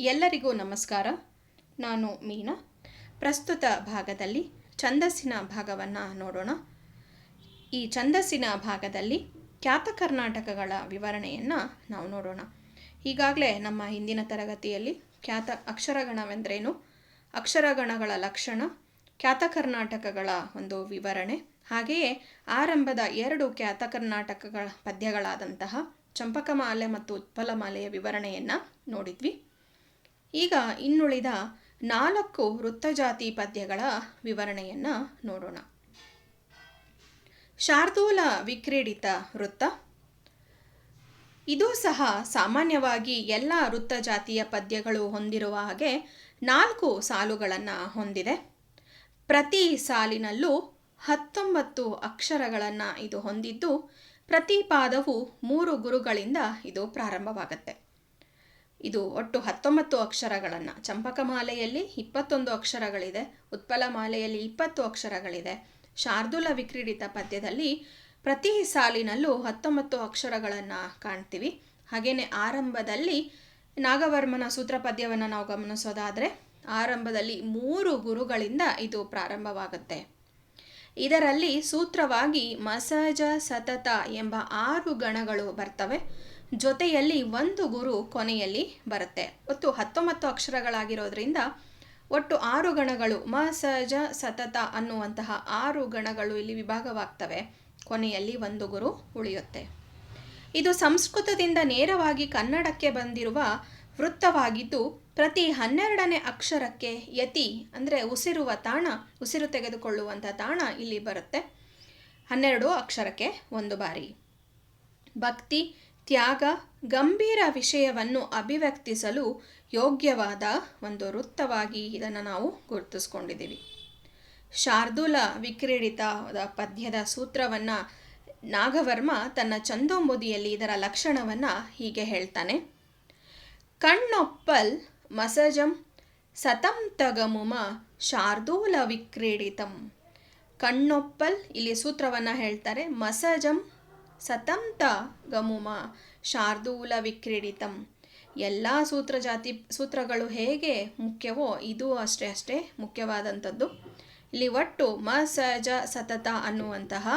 ಎಲ್ಲರಿಗೂ ನಮಸ್ಕಾರ. ನಾನು ಮೀನಾ. ಪ್ರಸ್ತುತ ಭಾಗದಲ್ಲಿ ಛಂದಸ್ಸಿನ ಭಾಗವನ್ನು ನೋಡೋಣ. ಈ ಛಂದಸ್ಸಿನ ಭಾಗದಲ್ಲಿ ಖ್ಯಾತ ಕರ್ನಾಟಕಗಳ ವಿವರಣೆಯನ್ನು ನಾವು ನೋಡೋಣ. ಈಗಾಗಲೇ ನಮ್ಮ ಹಿಂದಿನ ತರಗತಿಯಲ್ಲಿ ಖ್ಯಾತ ಅಕ್ಷರಗಣವೆಂದರೇನು? ಅಕ್ಷರಗಣಗಳ ಲಕ್ಷಣ, ಖ್ಯಾತ ಕರ್ನಾಟಕಗಳ ಒಂದು ವಿವರಣೆ, ಹಾಗೆಯೇ ಆರಂಭದ ಎರಡು ಖ್ಯಾತ ಕರ್ನಾಟಕಗಳ ಪದ್ಯಗಳಾದಂತಹ ಚಂಪಕಮಾಲೆ ಮತ್ತು ಉತ್ಪಲಮಾಲೆಯ ವಿವರಣೆಯನ್ನು ನೋಡಿದ್ವಿ. ಈಗ ಇನ್ನುಳಿದ ನಾಲ್ಕು ವೃತ್ತಜಾತಿ ಪದ್ಯಗಳ ವಿವರಣೆಯನ್ನು ನೋಡೋಣ. ಶಾರ್ದೂಲ ವಿಕ್ರೀಡಿತ ವೃತ್ತ. ಇದು ಸಹ ಸಾಮಾನ್ಯವಾಗಿ ಎಲ್ಲ ವೃತ್ತಜಾತಿಯ ಪದ್ಯಗಳು ಹೊಂದಿರುವ ಹಾಗೆ ನಾಲ್ಕು ಸಾಲುಗಳನ್ನು ಹೊಂದಿದೆ. ಪ್ರತಿ ಸಾಲಿನಲ್ಲೂ ಹತ್ತೊಂಬತ್ತು ಅಕ್ಷರಗಳನ್ನು ಇದು ಹೊಂದಿದ್ದು ಪ್ರತಿ ಪಾದವು ಮೂರು ಗುರುಗಳಿಂದ ಇದು ಪ್ರಾರಂಭವಾಗುತ್ತೆ. ಇದು ಒಟ್ಟು ಹತ್ತೊಂಬತ್ತು ಅಕ್ಷರಗಳನ್ನು. ಚಂಪಕಮಾಲೆಯಲ್ಲಿ ಇಪ್ಪತ್ತೊಂದು ಅಕ್ಷರಗಳಿದೆ, ಉತ್ಪಲಮಾಲೆಯಲ್ಲಿ ಇಪ್ಪತ್ತು ಅಕ್ಷರಗಳಿದೆ. ಶಾರ್ದೂಲ ವಿಕ್ರೀಡಿತ ಪದ್ಯದಲ್ಲಿ ಪ್ರತಿ ಸಾಲಿನಲ್ಲೂ ಹತ್ತೊಂಬತ್ತು ಅಕ್ಷರಗಳನ್ನು ಕಾಣ್ತೀವಿ. ಹಾಗೆಯೇ ಆರಂಭದಲ್ಲಿ ನಾಗವರ್ಮನ ಸೂತ್ರ ಪದ್ಯವನ್ನು ನಾವು ಗಮನಿಸೋದಾದರೆ, ಆರಂಭದಲ್ಲಿ ಮೂರು ಗುರುಗಳಿಂದ ಇದು ಪ್ರಾರಂಭವಾಗುತ್ತೆ. ಇದರಲ್ಲಿ ಸೂತ್ರವಾಗಿ ಮಸಜ ಸತತ ಎಂಬ ಆರು ಗಣಗಳು ಬರ್ತವೆ. ಜೊತೆಯಲ್ಲಿ ಒಂದು ಗುರು ಕೊನೆಯಲ್ಲಿ ಬರುತ್ತೆ. ಒಟ್ಟು ಹತ್ತೊಂಬತ್ತು ಅಕ್ಷರಗಳಾಗಿರೋದ್ರಿಂದ ಒಟ್ಟು ಆರು ಗಣಗಳು ಮ ಸಜ ಸತತ ಅನ್ನುವಂತಹ ಆರು ಗಣಗಳು ಇಲ್ಲಿ ವಿಭಾಗವಾಗ್ತವೆ. ಕೊನೆಯಲ್ಲಿ ಒಂದು ಗುರು ಉಳಿಯುತ್ತೆ. ಇದು ಸಂಸ್ಕೃತದಿಂದ ನೇರವಾಗಿ ಕನ್ನಡಕ್ಕೆ ಬಂದಿರುವ ವೃತ್ತವಾಗಿದ್ದು, ಪ್ರತಿ ಹನ್ನೆರಡನೇ ಅಕ್ಷರಕ್ಕೆ ಯತಿ, ಅಂದರೆ ಉಸಿರುವ ತಾಣ, ಉಸಿರು ತೆಗೆದುಕೊಳ್ಳುವಂಥ ತಾಣ ಇಲ್ಲಿ ಬರುತ್ತೆ. ಹನ್ನೆರಡು ಅಕ್ಷರಕ್ಕೆ ಒಂದು ಬಾರಿ. ಭಕ್ತಿ ತ್ಯಾಗ, ಗಂಭೀರ ವಿಷಯವನ್ನು ಅಭಿವ್ಯಕ್ತಿಸಲು ಯೋಗ್ಯವಾದ ಒಂದು ವೃತ್ತವಾಗಿ ಇದನ್ನು ನಾವು ಗುರುತಿಸ್ಕೊಂಡಿದ್ದೀವಿ. ಶಾರ್ದೂಲ ವಿಕ್ರೀಡಿತದ ಪದ್ಯದ ಸೂತ್ರವನ್ನು ನಾಗವರ್ಮ ತನ್ನ ಚಂದೋಮುದಿಯಲ್ಲಿ ಇದರ ಲಕ್ಷಣವನ್ನು ಹೀಗೆ ಹೇಳ್ತಾನೆ. ಕಣ್ಣೊಪ್ಪಲ್ ಮಸಜಂ ಸತಂ ತಗಮುಮ ಶಾರ್ದೂಲ ವಿಕ್ರೀಡಿತಂ. ಕಣ್ಣೊಪ್ಪಲ್ ಇಲ್ಲಿ ಸೂತ್ರವನ್ನು ಹೇಳ್ತಾರೆ ಮಸಜಂ ಸತಂತ ಗಮುಮ ಶಾರ್ದೂಲ ವಿಕ್ರೀಡಿತಂ. ಎಲ್ಲ ಸೂತ್ರ ಜಾತಿ ಸೂತ್ರಗಳು ಹೇಗೆ ಮುಖ್ಯವೋ ಇದು ಅಷ್ಟೇ ಅಷ್ಟೇ ಮುಖ್ಯವಾದಂಥದ್ದು. ಇಲ್ಲಿ ಒಟ್ಟು ಮ ಸಜ ಸತತ ಅನ್ನುವಂತಹ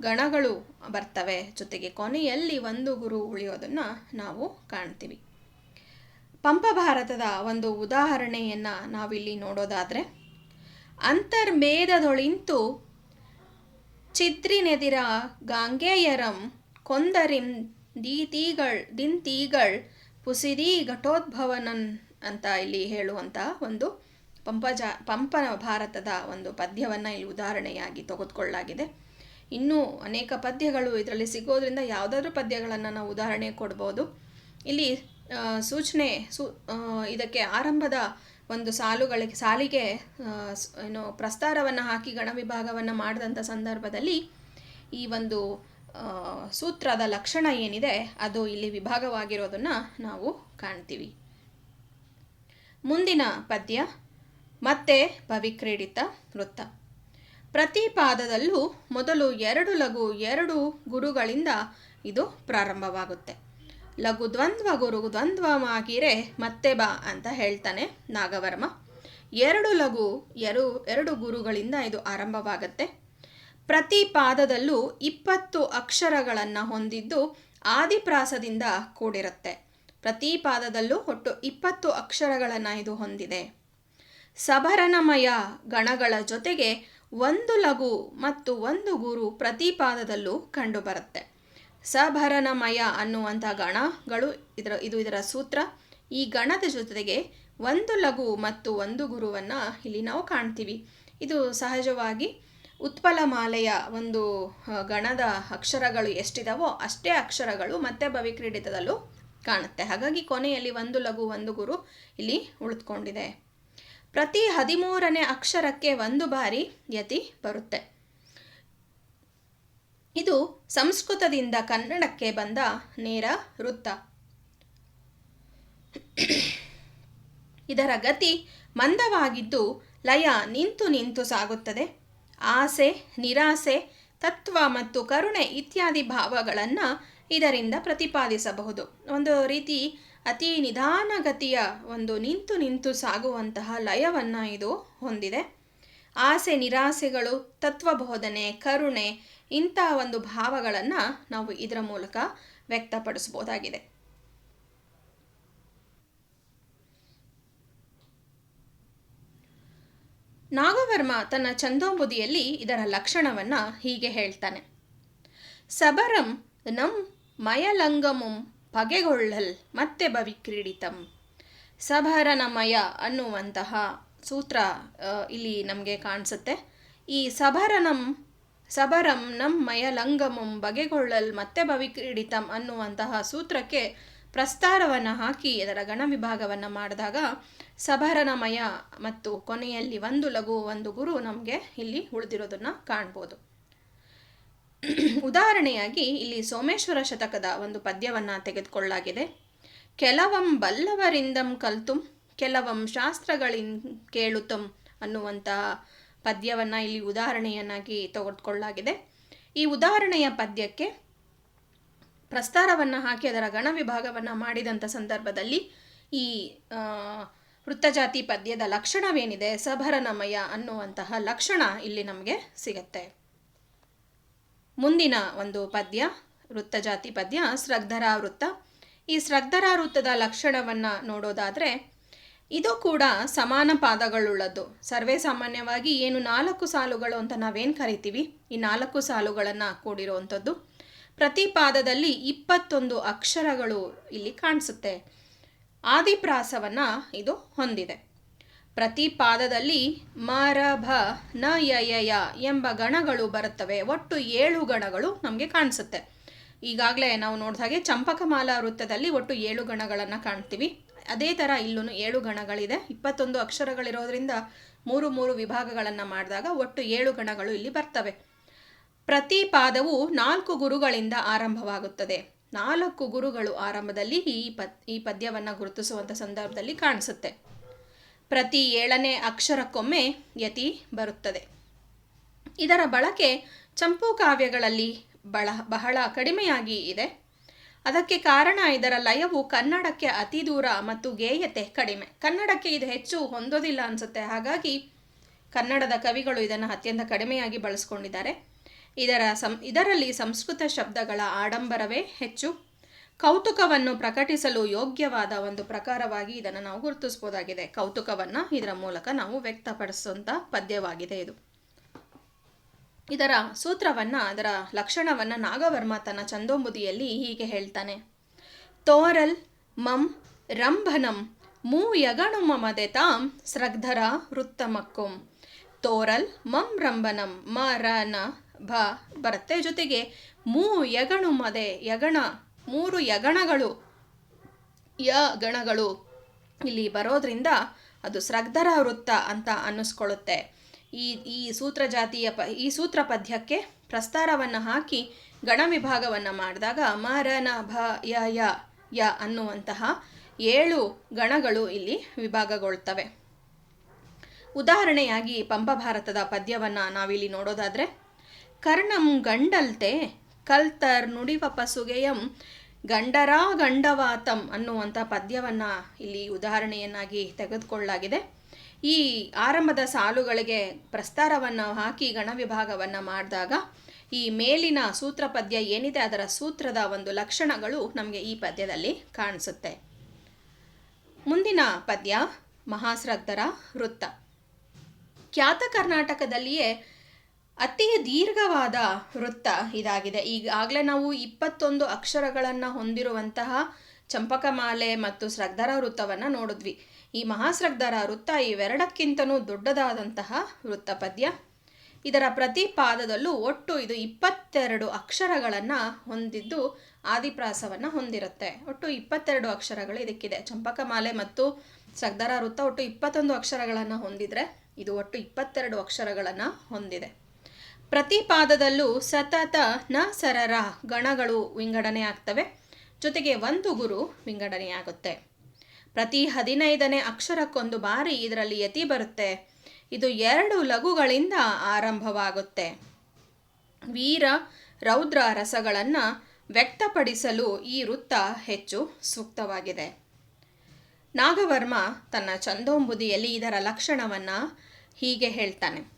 ಗಣಗಳು ಬರ್ತವೆ ಜೊತೆಗೆ ಕೊನೆಯಲ್ಲಿ ಒಂದು ಗುರು ಉಳಿಯೋದನ್ನು ನಾವು ಕಾಣ್ತೀವಿ. ಪಂಪ ಭಾರತದ ಒಂದು ಉದಾಹರಣೆಯನ್ನು ನಾವಿಲ್ಲಿ ನೋಡೋದಾದರೆ, ಅಂತರ್ಮೇಧದೊಳಿಂತು ಚಿತ್ರಿನೆದಿರ ഗാംഗേയരം ಕೊಂದರಿಂ ದೀತೀಗಳ್ ದಿಂತೀಗಳ್ ಪುಸಿದಿ ಘಟೋದ್ಭವನನ್ ಅಂತ ಇಲ್ಲಿ ಹೇಳುವಂತಹ ಒಂದು ಪಂಪಜ ಪಂಪನ ಭಾರತದ ಒಂದು ಪದ್ಯವನ್ನು ಇಲ್ಲಿ ಉದಾಹರಣೆಯಾಗಿ ತೆಗೆದುಕೊಳ್ಳಲಾಗಿದೆ. ಇನ್ನೂ ಅನೇಕ ಪದ್ಯಗಳು ಇದರಲ್ಲಿ ಸಿಗೋದ್ರಿಂದ ಯಾವುದಾದ್ರೂ ಪದ್ಯಗಳನ್ನು ನಾವು ಉದಾಹರಣೆ ಕೊಡ್ಬೋದು. ಇಲ್ಲಿ ಸೂಚನೆ, ಸು ಇದಕ್ಕೆ ಆರಂಭದ ಒಂದು ಸಾಲುಗಳಿಗೆ, ಸಾಲಿಗೆ ಏನು ಪ್ರಸ್ತಾರವನ್ನು ಹಾಕಿ ಗಣ ವಿಭಾಗವನ್ನು ಮಾಡಿದಂಥ ಸಂದರ್ಭದಲ್ಲಿ ಈ ಒಂದು ಸೂತ್ರದ ಲಕ್ಷಣ ಏನಿದೆ ಅದು ಇಲ್ಲಿ ವಿಭಾಗವಾಗಿರೋದನ್ನು ನಾವು ಕಾಣ್ತೀವಿ. ಮುಂದಿನ ಪದ್ಯ, ಮತ್ತೆ ಪವಿಕ್ರೀಡಿತ ವೃತ್ತ. ಪ್ರತಿ ಪಾದದಲ್ಲೂ ಮೊದಲು ಎರಡು ಲಘು ಎರಡು ಗುರುಗಳಿಂದ ಇದು ಪ್ರಾರಂಭವಾಗುತ್ತೆ. ಲಘು ದ್ವಂದ್ವ ಗುರು ದ್ವಂದ್ವವಾಗಿರೆ ಮತ್ತೆ ಬಾ ಅಂತ ಹೇಳ್ತಾನೆ ನಾಗವರ್ಮ. ಎರಡು ಲಘು, ಎರಡು ಎರಡು ಗುರುಗಳಿಂದ ಇದು ಆರಂಭವಾಗತ್ತೆ. ಪ್ರತಿ ಪಾದದಲ್ಲೂ ಇಪ್ಪತ್ತು ಅಕ್ಷರಗಳನ್ನು ಹೊಂದಿದ್ದು ಆದಿಪ್ರಾಸದಿಂದ ಕೂಡಿರುತ್ತೆ. ಪ್ರತಿ ಪಾದದಲ್ಲೂ ಒಟ್ಟು ಇಪ್ಪತ್ತು ಅಕ್ಷರಗಳನ್ನು ಇದು ಹೊಂದಿದೆ. ಸಭರನಮಯ ಗಣಗಳ ಜೊತೆಗೆ ಒಂದು ಲಘು ಮತ್ತು ಒಂದು ಗುರು ಪ್ರತಿ ಪಾದದಲ್ಲೂ ಕಂಡುಬರುತ್ತೆ. ಸಭರನಮಯ ಅನ್ನುವಂಥ ಗಣಗಳು ಇದರ, ಇದು ಇದರ ಸೂತ್ರ. ಈ ಗಣದ ಜೊತೆಗೆ ಒಂದು ಲಘು ಮತ್ತು ಒಂದು ಗುರುವನ್ನು ಇಲ್ಲಿ ನಾವು ಕಾಣ್ತೀವಿ. ಇದು ಸಹಜವಾಗಿ ಉತ್ಪಲಮಾಲೆಯ ಒಂದು ಗಣದ ಅಕ್ಷರಗಳು ಎಷ್ಟಿದಾವೋ ಅಷ್ಟೇ ಅಕ್ಷರಗಳು ಮತ್ತೆ ಭವಿಕ್ರೀಡಿತದಲ್ಲೂ ಕಾಣುತ್ತೆ. ಹಾಗಾಗಿ ಕೊನೆಯಲ್ಲಿ ಒಂದು ಲಘು, ಒಂದು ಗುರು ಇಲ್ಲಿ ಉಳಿದುಕೊಂಡಿದೆ. ಪ್ರತಿ ಹದಿಮೂರನೇ ಅಕ್ಷರಕ್ಕೆ ಒಂದು ಬಾರಿ ಯತಿ ಬರುತ್ತೆ. ಇದು ಸಂಸ್ಕೃತದಿಂದ ಕನ್ನಡಕ್ಕೆ ಬಂದ ನೇರ ವೃತ್ತ. ಇದರ ಗತಿ ಮಂದವಾಗಿದ್ದು ಲಯ ನಿಂತು ನಿಂತು ಸಾಗುತ್ತದೆ. ಆಸೆ, ನಿರಾಸೆ, ತತ್ವ ಮತ್ತು ಕರುಣೆ ಇತ್ಯಾದಿ ಭಾವಗಳನ್ನು ಇದರಿಂದ ಪ್ರತಿಪಾದಿಸಬಹುದು. ಒಂದು ರೀತಿ ಅತಿ ನಿಧಾನಗತಿಯ ಒಂದು ನಿಂತು ನಿಂತು ಸಾಗುವಂತಹ ಲಯವನ್ನು ಇದು ಹೊಂದಿದೆ. ಆಸೆ ನಿರಾಸೆಗಳು, ತತ್ವಬೋಧನೆ, ಕರುಣೆ ಇಂಥ ಒಂದು ಭಾವಗಳನ್ನು ನಾವು ಇದರ ಮೂಲಕ ವ್ಯಕ್ತಪಡಿಸಬಹುದಾಗಿದೆ. ನಾಗವರ್ಮ ತನ್ನ ಚಂದೋಬುದಿಯಲ್ಲಿ ಇದರ ಲಕ್ಷಣವನ್ನು ಹೀಗೆ ಹೇಳ್ತಾನೆ. ಸಬರಂ ನಂ ಮಯಲಂಗಮುಂ ಪಗೆಗೊಳ್ಳಲ್ ಮತ್ತೆ ಭವಿಕ್ರೀಡಿತಂ. ಸಭರನಮಯ ಅನ್ನುವಂತಹ ಸೂತ್ರ ಇಲ್ಲಿ ನಮಗೆ ಕಾಣಿಸುತ್ತೆ. ಈ ಸಭರನಂ ಸಬರಂ ನಂ ಮಯಲಂಗಮಂ ಬಗೆಗೊಳ್ಳಲ್ ಮತ್ತೆ ಭವಿಕ್ರೀಡಿತಂ ಅನ್ನುವಂತಹ ಸೂತ್ರಕ್ಕೆ ಪ್ರಸ್ತಾರವನ್ನು ಹಾಕಿ ಅದರ ಗಣ ವಿಭಾಗವನ್ನು ಮಾಡಿದಾಗ ಸಭರನಮಯ ಮತ್ತು ಕೊನೆಯಲ್ಲಿ ಒಂದು ಲಘು ಒಂದು ಗುರು ನಮಗೆ ಇಲ್ಲಿ ಉಳಿದಿರೋದನ್ನು ಕಾಣ್ಬೋದು. ಉದಾಹರಣೆಯಾಗಿ ಇಲ್ಲಿ ಸೋಮೇಶ್ವರ ಶತಕದ ಒಂದು ಪದ್ಯವನ್ನು ತೆಗೆದುಕೊಳ್ಳಲಾಗಿದೆ. ಕೆಲವಂ ಬಲ್ಲವರಿಂದಂ ಕಲ್ತುಂ ಕೆಲವಂ ಶಾಸ್ತ್ರಗಳಿನ್ ಕೇಳುತ್ತಂ ಅನ್ನುವಂತಹ ಪದ್ಯವನ್ನು ಇಲ್ಲಿ ಉದಾಹರಣೆಯನ್ನಾಗಿ ತೆಗೆದುಕೊಳ್ಳಲಾಗಿದೆ ಈ ಉದಾಹರಣೆಯ ಪದ್ಯಕ್ಕೆ ಪ್ರಸ್ತಾರವನ್ನು ಹಾಕಿ ಅದರ ಗಣ ವಿಭಾಗವನ್ನು ಮಾಡಿದಂಥ ಸಂದರ್ಭದಲ್ಲಿ ಈ ವೃತ್ತಜಾತಿ ಪದ್ಯದ ಲಕ್ಷಣವೇನಿದೆ, ಸಭರನಮಯ ಅನ್ನುವಂತಹ ಲಕ್ಷಣ ಇಲ್ಲಿ ನಮಗೆ ಸಿಗತ್ತೆ. ಮುಂದಿನ ಒಂದು ಪದ್ಯ, ವೃತ್ತಜಾತಿ ಪದ್ಯ ಸ್ರಗ್ಧರ ವೃತ್ತ ಈ ಸ್ರಗ್ಧರ ವೃತ್ತದ ಲಕ್ಷಣವನ್ನು ನೋಡೋದಾದರೆ ಇದು ಕೂಡ ಸಮಾನ ಪಾದಗಳುಳ್ಳದ್ದು. ಸರ್ವೇ ಸಾಮಾನ್ಯವಾಗಿ ಏನು ನಾಲ್ಕು ಸಾಲುಗಳು ಅಂತ ನಾವೇನು ಕರಿತೀವಿ? ಈ ನಾಲ್ಕು ಸಾಲುಗಳನ್ನು ಕೂಡಿರುವಂಥದ್ದು. ಪ್ರತಿ ಪಾದದಲ್ಲಿ ಇಪ್ಪತ್ತೊಂದು ಅಕ್ಷರಗಳು ಇಲ್ಲಿ ಕಾಣಿಸುತ್ತೆ. ಆದಿಪ್ರಾಸವನ್ನು ಇದು ಹೊಂದಿದೆ. ಪ್ರತಿ ಪಾದದಲ್ಲಿ ಮರ, ಭ, ನ, ಯ ಎಂಬ ಗಣಗಳು ಬರುತ್ತವೆ. ಒಟ್ಟು ಏಳು ಗಣಗಳು ನಮಗೆ ಕಾಣಿಸುತ್ತೆ. ಈಗಾಗಲೇ ನಾವು ನೋಡಿದ ಹಾಗೆ ಚಂಪಕಮಾಲಾ ವೃತ್ತದಲ್ಲಿ ಒಟ್ಟು ಏಳು ಗಣಗಳನ್ನು ಕಾಣ್ತೀವಿ. ಅದೇ ಥರ ಇಲ್ಲೂ ಏಳು ಗಣಗಳಿದೆ. ಇಪ್ಪತ್ತೊಂದು ಅಕ್ಷರಗಳಿರೋದ್ರಿಂದ ಮೂರು ಮೂರು ವಿಭಾಗಗಳನ್ನು ಮಾಡಿದಾಗ ಒಟ್ಟು ಏಳು ಗಣಗಳು ಇಲ್ಲಿ ಬರ್ತವೆ. ಪ್ರತಿ ಪಾದವು ನಾಲ್ಕು ಗುರುಗಳಿಂದ ಆರಂಭವಾಗುತ್ತದೆ. ನಾಲ್ಕು ಗುರುಗಳು ಆರಂಭದಲ್ಲಿ ಈ ಪದ್, ಈ ಪದ್ಯವನ್ನು ಗುರುತಿಸುವಂಥ ಸಂದರ್ಭದಲ್ಲಿ ಕಾಣಿಸುತ್ತೆ. ಪ್ರತಿ ಏಳನೇ ಅಕ್ಷರಕ್ಕೊಮ್ಮೆ ಯತಿ ಬರುತ್ತದೆ. ಇದರ ಬಳಕೆ ಚಂಪು ಕಾವ್ಯಗಳಲ್ಲಿ ಬಳ, ಬಹಳ ಕಡಿಮೆಯಾಗಿ ಇದೆ. ಅದಕ್ಕೆ ಕಾರಣ ಇದರ ಲಯವು ಕನ್ನಡಕ್ಕೆ ಅತಿ ದೂರ ಮತ್ತು ಗೇಯತೆ ಕಡಿಮೆ. ಕನ್ನಡಕ್ಕೆ ಇದು ಹೆಚ್ಚು ಹೊಂದೋದಿಲ್ಲ ಅನಿಸುತ್ತೆ. ಹಾಗಾಗಿ ಕನ್ನಡದ ಕವಿಗಳು ಇದನ್ನು ಅತ್ಯಂತ ಕಡಿಮೆಯಾಗಿ ಬಳಸ್ಕೊಂಡಿದ್ದಾರೆ. ಇದರ ಸಂ, ಇದರಲ್ಲಿ ಸಂಸ್ಕೃತ ಶಬ್ದಗಳ ಆಡಂಬರವೇ ಹೆಚ್ಚು. ಕೌತುಕವನ್ನು ಪ್ರಕಟಿಸಲು ಯೋಗ್ಯವಾದ ಒಂದು ಪ್ರಕಾರವಾಗಿ ಇದನ್ನು ನಾವು ಗುರುತಿಸ್ಬೋದಾಗಿದೆ ಕೌತುಕವನ್ನು ಇದರ ಮೂಲಕ ನಾವು ವ್ಯಕ್ತಪಡಿಸುವಂಥ ಪದ್ಯವಾಗಿದೆ ಇದು. ಇದರ ಸೂತ್ರವನ್ನು, ಅದರ ಲಕ್ಷಣವನ್ನು ನಾಗವರ್ಮ ತನ್ನ ಚಂದೋಮುದಿಯಲ್ಲಿ ಹೀಗೆ ಹೇಳ್ತಾನೆ. ತೋರಲ್ ಮಂ ರಂಭನಂ ಮೂ ಯಗಣು ಮಮದೆ ತಾಂ ಸ್ರಗ್ಧರ ವೃತ್ತಮಕ್ಕುಂ. ತೋರಲ್ ಮಂ ರಂಭನಂ ಮ ರ ನ ಭ ಬರುತ್ತೆ. ಜೊತೆಗೆ ಮೂ ಯಗಣು ಮದೆ, ಯಗಣ, ಮೂರು ಯಗಣಗಳು, ಯ ಗಣಗಳು ಇಲ್ಲಿ ಬರೋದ್ರಿಂದ ಅದು ಸ್ರಗ್ಧರ ವೃತ್ತ ಅಂತ ಅನ್ನಿಸ್ಕೊಳ್ಳುತ್ತೆ. ಈ ಈ ಸೂತ್ರ ಜಾತಿಯ ಪ, ಈ ಸೂತ್ರ ಪದ್ಯಕ್ಕೆ ಪ್ರಸ್ತಾರವನ್ನು ಹಾಕಿ ಗಣ ವಿಭಾಗವನ್ನು ಮಾಡಿದಾಗ ಮರನ ಭ ಯ ಯ ಯ ಅನ್ನುವಂತಹ ಏಳು ಗಣಗಳು ಇಲ್ಲಿ ವಿಭಾಗಗೊಳ್ತವೆ. ಉದಾಹರಣೆಯಾಗಿ ಪಂಪಭಾರತದ ಪದ್ಯವನ್ನು ನಾವಿಲ್ಲಿ ನೋಡೋದಾದರೆ, ಕರ್ಣಂ ಗಂಡಲ್ತೆ ಕಲ್ತರ್ ನುಡಿವ ಪಸುಗೆಯಂ ಗಂಡರಾ ಗಂಡವಾತಂ ಅನ್ನುವಂಥ ಪದ್ಯವನ್ನು ಇಲ್ಲಿ ಉದಾಹರಣೆಯನ್ನಾಗಿ ತೆಗೆದುಕೊಳ್ಳಲಾಗಿದೆ. ಈ ಆರಂಭದ ಸಾಲುಗಳಿಗೆ ಪ್ರಸ್ತಾರವನ್ನು ಹಾಕಿ ಗಣ ವಿಭಾಗವನ್ನು ಮಾಡಿದಾಗ ಈ ಮೇಲಿನ ಸೂತ್ರ ಪದ್ಯ ಏನಿದೆ, ಅದರ ಸೂತ್ರದ ಒಂದು ಲಕ್ಷಣಗಳು ನಮಗೆ ಈ ಪದ್ಯದಲ್ಲಿ ಕಾಣಿಸುತ್ತೆ. ಮುಂದಿನ ಪದ್ಯ ಮಹಾಸ್ರಗ್ಧರ ವೃತ್ತ. ಖ್ಯಾತ ಕರ್ನಾಟಕದಲ್ಲಿಯೇ ಅತಿ ದೀರ್ಘವಾದ ವೃತ್ತ ಇದಾಗಿದೆ. ಈಗಾಗಲೇ ನಾವು ಇಪ್ಪತ್ತೊಂದು ಅಕ್ಷರಗಳನ್ನು ಹೊಂದಿರುವಂತಹ ಚಂಪಕಮಾಲೆ ಮತ್ತು ಸ್ರಗ್ಧರ ವೃತ್ತವನ್ನು ನೋಡಿದ್ವಿ. ಈ ಮಹಾಸ್ರಗ್ಧರ ವೃತ್ತ ಇವೆರಡಕ್ಕಿಂತನೂ ದೊಡ್ಡದಾದಂತಹ ವೃತ್ತಪದ್ಯ. ಇದರ ಪ್ರತಿ ಪಾದದಲ್ಲೂ ಒಟ್ಟು ಇದು ಇಪ್ಪತ್ತೆರಡು ಅಕ್ಷರಗಳನ್ನು ಹೊಂದಿದ್ದು ಆದಿಪ್ರಾಸವನ್ನು ಹೊಂದಿರುತ್ತೆ. ಒಟ್ಟು ಇಪ್ಪತ್ತೆರಡು ಅಕ್ಷರಗಳು ಇದಕ್ಕಿದೆ. ಚಂಪಕಮಾಲೆ ಮತ್ತು ಸಗ್ಧರ ವೃತ್ತ ಒಟ್ಟು ಇಪ್ಪತ್ತೊಂದು ಅಕ್ಷರಗಳನ್ನು ಹೊಂದಿದರೆ ಇದು ಒಟ್ಟು ಇಪ್ಪತ್ತೆರಡು ಅಕ್ಷರಗಳನ್ನು ಹೊಂದಿದೆ. ಪ್ರತಿ ಪಾದದಲ್ಲೂ ಸತತ ನ ಸರರ ಗಣಗಳು ವಿಂಗಡಣೆ ಆಗ್ತವೆ. ಜೊತೆಗೆ ಒಂದು ಗುರು ವಿಂಗಡಣೆಯಾಗುತ್ತೆ. ಪ್ರತಿ ಹದಿನೈದನೇ ಅಕ್ಷರಕ್ಕೊಂದು ಬಾರಿ ಇದರಲ್ಲಿ ಯತಿ ಬರುತ್ತೆ. ಇದು ಎರಡು ಲಘುಗಳಿಂದ ಆರಂಭವಾಗುತ್ತೆ. ವೀರ, ರೌದ್ರ ರಸಗಳನ್ನು ವ್ಯಕ್ತಪಡಿಸಲು ಈ ವೃತ್ತ ಹೆಚ್ಚು ಸೂಕ್ತವಾಗಿದೆ. ನಾಗವರ್ಮ ತನ್ನ ಚಂದೋಂಬುದಿಯಲ್ಲಿ ಇದರ ಲಕ್ಷಣವನ್ನು ಹೀಗೆ ಹೇಳ್ತಾನೆ.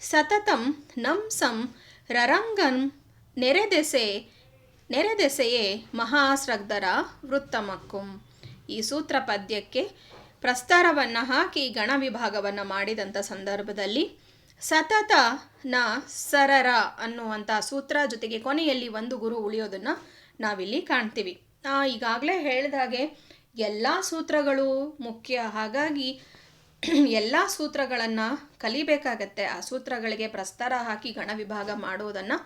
ಸತತಂ ನಂಸಂ ರರಂಗಂ ನೆರೆದೆಸೆ, ನೆರೆದೆಸೆಯೇ ಮಹಾಸ್ರಗ್ಧರ ವೃತ್ತಮಕ್ಕುಂ. ಈ ಸೂತ್ರ ಪದ್ಯಕ್ಕೆ ಪ್ರಸ್ತಾರವನ್ನು ಹಾಕಿ ಗಣ ವಿಭಾಗವನ್ನು ಮಾಡಿದಂಥ ಸಂದರ್ಭದಲ್ಲಿ ಸತತ ನ ಸರರ ಅನ್ನುವಂಥ ಸೂತ್ರ ಜೊತೆಗೆ ಕೊನೆಯಲ್ಲಿ ಒಂದು ಗುರು ಉಳಿಯೋದನ್ನು ನಾವಿಲ್ಲಿ ಕಾಣ್ತೀವಿ. ಈಗಾಗಲೇ ಹೇಳಿದಾಗೆ ಎಲ್ಲ ಸೂತ್ರಗಳು ಮುಖ್ಯ. ಹಾಗಾಗಿ ಎಲ್ಲ ಸೂತ್ರಗಳನ್ನು ಕಲಿಬೇಕಾಗತ್ತೆ. ಆ ಸೂತ್ರಗಳಿಗೆ ಪ್ರಸ್ತಾರ ಹಾಕಿ ಗಣ ವಿಭಾಗ ಮಾಡೋದನ್ನು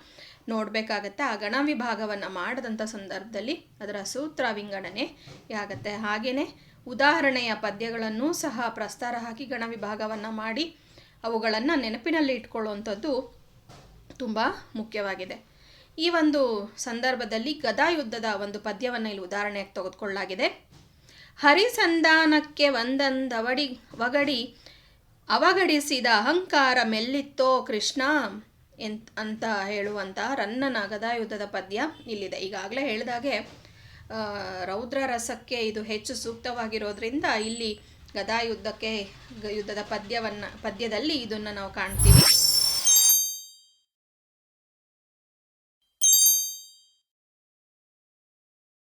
ನೋಡಬೇಕಾಗತ್ತೆ. ಆ ಗಣ ವಿಭಾಗವನ್ನು ಮಾಡಿದಂಥ ಸಂದರ್ಭದಲ್ಲಿ ಅದರ ಸೂತ್ರ ವಿಂಗಡಣೆ ಆಗುತ್ತೆ. ಹಾಗೆಯೇ ಉದಾಹರಣೆಯ ಪದ್ಯಗಳನ್ನು ಸಹ ಪ್ರಸ್ತಾರ ಹಾಕಿ ಗಣ ವಿಭಾಗವನ್ನು ಮಾಡಿ ಅವುಗಳನ್ನು ನೆನಪಿನಲ್ಲಿ ಇಟ್ಕೊಳ್ಳುವಂಥದ್ದು ತುಂಬ ಮುಖ್ಯವಾಗಿದೆ. ಈ ಒಂದು ಸಂದರ್ಭದಲ್ಲಿ ಗದಾಯುದ್ಧದ ಒಂದು ಪದ್ಯವನ್ನು ಇಲ್ಲಿ ಉದಾಹರಣೆಯಾಗಿ ತೆಗೆದುಕೊಳ್ಳಲಾಗಿದೆ. ಹರಿಸಂಧಾನಕ್ಕೆ ಒಂದಂದವಡಿ ವಗಡಿ ಅವಗಡಿಸಿದ ಅಹಂಕಾರ ಮೆಲ್ಲಿತ್ತೋ ಕೃಷ್ಣ ಎಂತ್ ಅಂತ ಹೇಳುವಂಥ ರನ್ನನ ಗದಾಯುದ್ಧದ ಪದ್ಯ ಇಲ್ಲಿದೆ. ಈಗಾಗಲೇ ಹೇಳಿದಾಗೆ ರೌದ್ರ ರಸಕ್ಕೆ ಇದು ಹೆಚ್ಚು ಸೂಕ್ತವಾಗಿರೋದ್ರಿಂದ ಇಲ್ಲಿ ಗದಾಯುದ್ಧಕ್ಕೆ ಯುದ್ಧದ ಪದ್ಯವನ್ನು, ಪದ್ಯದಲ್ಲಿ ಇದನ್ನು ನಾವು ಕಾಣ್ತೀವಿ.